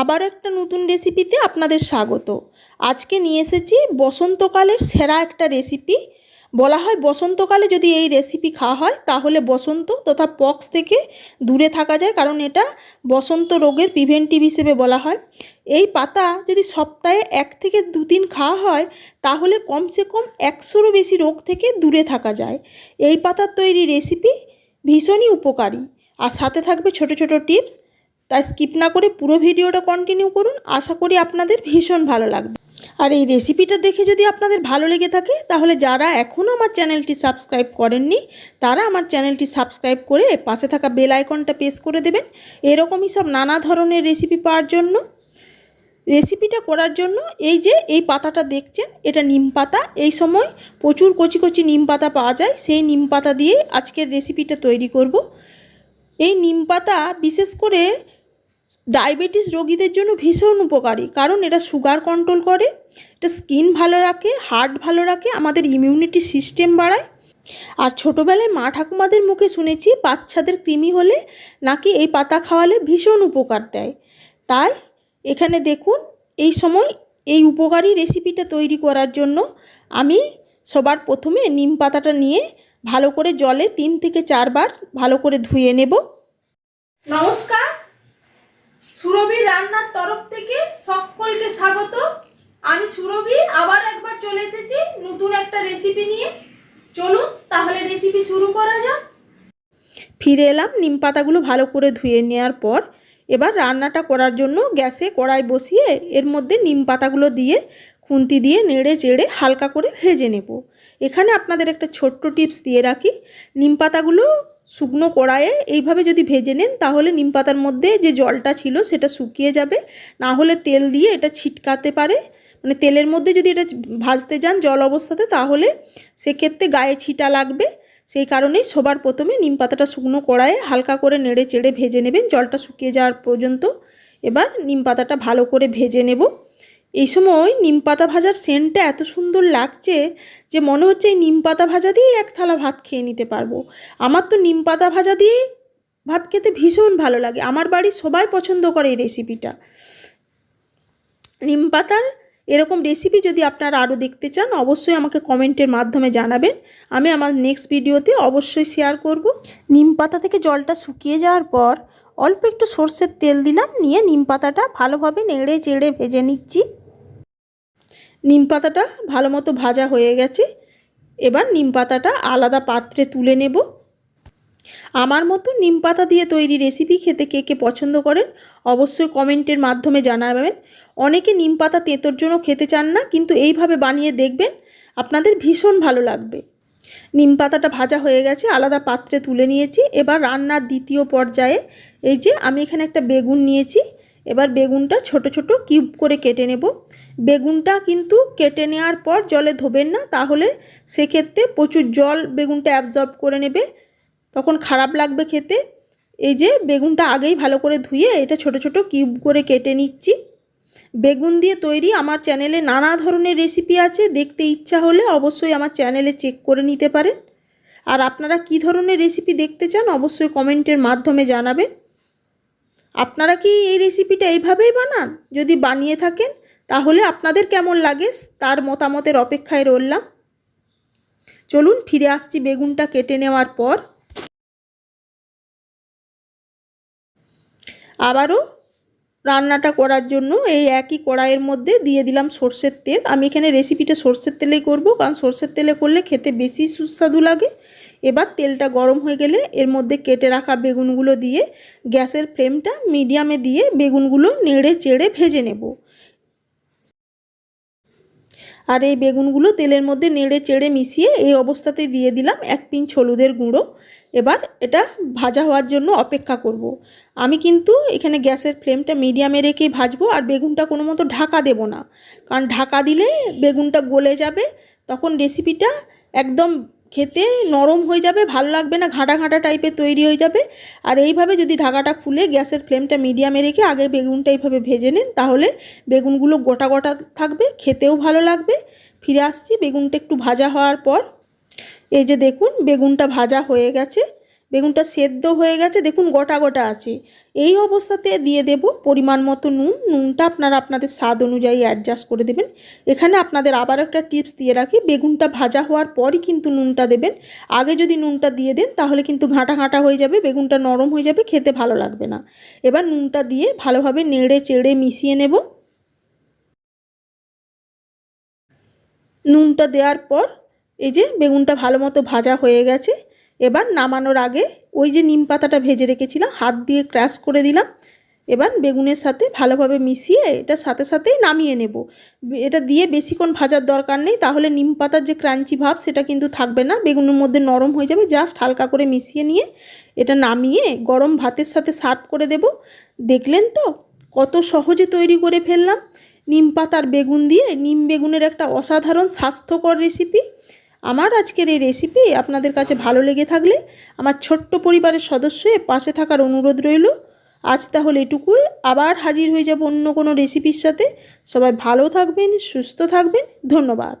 আবার একটা নতুন রেসিপিতে আপনাদের স্বাগত। আজকে নিয়ে এসেছি বসন্তকালের সেরা একটা রেসিপি। বলা হয় বসন্তকালে যদি এই রেসিপি খাওয়া হয়, তাহলে বসন্ত তথা পক্স থেকে দূরে থাকা যায়, কারণ এটা বসন্ত রোগের প্রিভেন্টিভ হিসেবে বলা হয়। এই পাতা যদি সপ্তাহে এক থেকে দু দিন খাওয়া হয়, তাহলে কমসে কম একশোরও বেশি রোগ থেকে দূরে থাকা যায়। এই পাতার তৈরি রেসিপি ভীষণই উপকারী। আর সাথে থাকবে ছোট ছোট টিপস তাই স্কিপ না করে পুরো ভিডিওটা কন্টিনিউ করুন। আশা করি আপনাদের ভীষণ ভালো লাগবে। আর এই রেসিপিটা দেখে যদি আপনাদের ভালো লেগে থাকে, তাহলে যারা এখনও আমার চ্যানেলটি সাবস্ক্রাইব করেননি, তারা আমার চ্যানেলটি সাবস্ক্রাইব করে পাশে থাকা বেল আইকনটা প্রেস করে দেবেন। এরকমই সব নানা ধরনের রেসিপি পাওয়ার জন্য। রেসিপিটা করার জন্য এই যে, এই পাতাটা দেখছেন, এটা নিম পাতা। এই সময় প্রচুর কচি কচি নিম পাতা পাওয়া যায়। সেই নিম পাতা দিয়ে আজকের রেসিপিটা তৈরি করব। এই নিম পাতা বিশেষ করে ডায়াবেটিস রোগীদের জন্য ভীষণ উপকারী, কারণ এটা সুগার কন্ট্রোল করে, এটা স্কিন ভালো রাখে হার্ট ভালো রাখে, আমাদের ইমিউনিটি সিস্টেম বাড়ায়। আর ছোটোবেলায় মা ঠাকুমাদের মুখে শুনেছি, বাচ্চাদের কৃমি হলে নাকি এই পাতা খাওয়ালে ভীষণ উপকার দেয়। তাই এখানে দেখুন, এই সময় এই উপকারী রেসিপিটা তৈরি করার জন্য আমি সবার প্রথমে নিম পাতাটা নিয়ে ভালো করে জলে তিন থেকে চারবার ভালো করে ধুয়ে নেব। নমস্কার সুরভি রান্নার তরফ থেকে সকলকে স্বাগত। আমি সুরভি, আবার একবার চলে এসেছি নতুন একটা রেসিপি নিয়ে। চলুন, তাহলে রেসিপি শুরু করা যাক। ফিরে এলাম নিম পাতাগুলো ভালো করে ধুয়ে নেওয়ার পর। এবার রান্নাটা করার জন্য গ্যাসে কড়াই বসিয়ে এর মধ্যে নিম পাতাগুলো দিয়ে খুন্তি দিয়ে নেড়ে চেড়ে হালকা করে ভেজে নেব। এখানে আপনাদের একটা ছোট্ট টিপস দিয়ে রাখি। নিম পাতাগুলো শুকনো কড়াইয়ে এইভাবে যদি ভেজে নেন, তাহলে নিম পাতার মধ্যে যে জলটা ছিল সেটা শুকিয়ে যাবে। না হলে তেল দিয়ে এটা ছিটকাতে পারে। মানে তেলের মধ্যে যদি এটা ভাজতে যান জল অবস্থাতে, তাহলে সেক্ষেত্রে গায়ে ছিটা লাগবে। সেই কারণেই সবার প্রথমে নিম পাতাটা শুকনো কড়াইয়ে হালকা করে নেড়ে চেড়ে ভেজে নেবেন। জলটা শুকিয়ে যাওয়ার পর্যন্ত এবার নিম পাতাটা ভালো করে ভেজে নেব। এই সময় নিম পাতা ভাজার সেন্টটা এত সুন্দর লাগছে যে মনে হচ্ছে এই নিম পাতা ভাজা দিয়েই এক থালা ভাত খেয়ে নিতে পারব। আমার তো নিম পাতা ভাজা দিয়ে ভাত খেতে ভীষণ ভালো লাগে। আমার বাড়ির সবাই পছন্দ করে এই রেসিপিটা নিম পাতার এরকম রেসিপি যদি আপনারা আরও দেখতে চান, অবশ্যই আমাকে কমেন্টের মাধ্যমে জানাবেন। আমি আমার নেক্সট ভিডিওতে অবশ্যই শেয়ার করব। নিম পাতা থেকে জলটা শুকিয়ে যাওয়ার পর অল্প একটু সর্ষের তেল দিলাম, নিয়ে নিম পাতাটা ভালোভাবে নেড়ে চেড়ে ভেজে নিচ্ছি। নিম পাতাটা ভালো মতো ভাজা হয়ে গেছে। এবার নিম পাতাটা আলাদা পাত্রে তুলে নেব। আমার মতো নিম পাতা দিয়ে তৈরি রেসিপি খেতে কে কে পছন্দ করেন অবশ্যই কমেন্টের মাধ্যমে জানাবেন। অনেকে নিম পাতা তেঁতোর জন্য খেতে চান না, কিন্তু এইভাবে বানিয়ে দেখবেন আপনাদের ভীষণ ভালো লাগবে। নিম পাতাটা ভাজা হয়ে গেছে, আলাদা পাত্রে তুলে নিয়েছি। এবার রান্নার দ্বিতীয় পর্যায়ে এই যে আমি এখানে একটা বেগুন নিয়েছি। এবার বেগুনটা ছোট ছোট কিউব করে কেটে নেব। বেগুনটা কিন্তু কেটে নেওয়ার পর জলে ধোবেন না, তাহলে সেক্ষেত্রে প্রচুর জল বেগুনটা অ্যাবজর্ব করে নেবে। তখন খারাপ লাগবে খেতে। এই যে বেগুনটা আগেই ভালো করে ধুয়ে এটা ছোট ছোট কিউব করে কেটে নিচ্ছি। বেগুন দিয়ে তৈরি আমার চ্যানেলে নানা ধরনের রেসিপি আছে, দেখতে ইচ্ছা হলে অবশ্যই আমার চ্যানেলে চেক করে নিতে পারেন। আর আপনারা কি ধরনের রেসিপি দেখতে চান অবশ্যই কমেন্টের মাধ্যমে জানাবেন। আপনারা কি এই রেসিপিটা এইভাবেই বানান? যদি বানিয়ে থাকেন, তাহলে আপনাদের কেমন লাগে? তার মতামতের অপেক্ষায় রইলাম। চলুন ফিরে আসছি বেগুনটা কেটে নেওয়ার পর। আবারও রান্নাটা করার জন্য এই একই কড়াইয়ের মধ্যে দিয়ে দিলাম সর্ষের তেল। আমি এখানে রেসিপিটা সর্ষের তেলেই করব, কারণ সর্ষের তেলে করলে খেতে বেশি সুস্বাদু লাগে। এবার তেলটা গরম হয়ে গেলে এর মধ্যে কেটে রাখা বেগুনগুলো দিয়ে গ্যাসের ফ্লেমটা মিডিয়ামে দিয়ে বেগুনগুলো নেড়ে চেড়ে ভেজে নেব। আর এই বেগুনগুলো তেলের মধ্যে নেড়ে চেড়ে মিশিয়ে এই অবস্থাতে দিয়ে দিলাম এক পিঞ্চ হলুদের গুঁড়ো। এবার এটা ভাজা হওয়ার জন্য অপেক্ষা করব। আমি কিন্তু এখানে গ্যাসের ফ্লেমটা মিডিয়ামে রেখেই ভাজবো আর বেগুনটা কোনো মতো ঢাকা দেব না। কারণ ঢাকা দিলে বেগুনটা গলে যাবে, তখন রেসিপিটা একদম খেতে নরম হয়ে যাবে, ভালো লাগবে না, ঘাঁটা ঘাঁটা টাইপের তৈরি হয়ে যাবে। আর এইভাবে যদি ঢাকাটা খুলে গ্যাসের ফ্লেমটা মিডিয়ামে রেখে আগে বেগুনটা এইভাবে ভেজে নিন, তাহলে বেগুনগুলো গোটা গোটা থাকবে, খেতেও ভালো লাগবে। ফিরে আসছি, বেগুনটা একটু ভাজা হওয়ার পর। এই যে দেখুন, বেগুনটা ভাজা হয়ে গেছে। বেগুনটা সেদ্ধ হয়ে গেছে, দেখুন গোটা গোটা আছে। এই অবস্থাতে দিয়ে দেব পরিমাণ মতো নুন। নুনটা আপনারা আপনাদের স্বাদ অনুযায়ী অ্যাডজাস্ট করে দেবেন। এখানে আপনাদের আবার একটা টিপস দিয়ে রাখি, বেগুনটা ভাজা হওয়ার পরই কিন্তু নুনটা দেবেন। আগে যদি নুনটা দিয়ে দেন, তাহলে কিন্তু ঘাঁটা ঘাঁটা হয়ে যাবে, বেগুনটা নরম হয়ে যাবে, খেতে ভালো লাগবে না। এবার নুনটা দিয়ে ভালোভাবে নেড়ে চেড়ে মিশিয়ে নেব। নুনটা দেওয়ার পর এই যে বেগুনটা ভালো মতো ভাজা হয়ে গেছে এবার নামানোর আগে ওই যে নিম পাতাটা ভেজে রেখেছিলাম, হাত দিয়ে ক্র্যাশ করে দিলাম। এবার বেগুনের সাথে ভালোভাবে মিশিয়ে এটা সাথে সাথেই নামিয়ে নেব। এটা দিয়ে বেশিক্ষণ ভাজার দরকার নেই, তাহলে নিম পাতার যে ক্রাঞ্চি ভাব সেটা কিন্তু থাকবে না, বেগুনের মধ্যে নরম হয়ে যাবে, জাস্ট হালকা করে মিশিয়ে নিয়ে এটা নামিয়ে গরম ভাতের সাথে সার্ভ করে দেব। দেখলেন তো কত সহজে তৈরি করে ফেললাম। নিম পাতার বেগুন দিয়ে নিম বেগুনের একটা অসাধারণ স্বাস্থ্যকর রেসিপি আমার আজকের এই রেসিপি আপনাদের কাছে ভালো লেগে থাকলে আমার ছোট্ট পরিবারের সদস্য পাশে থাকার অনুরোধ রইল। আজ তাহলে এটুকুই। আবার হাজির হয়ে যাব অন্য কোনো রেসিপির সাথে। সবাই ভালো থাকবেন, সুস্থ থাকবেন। ধন্যবাদ।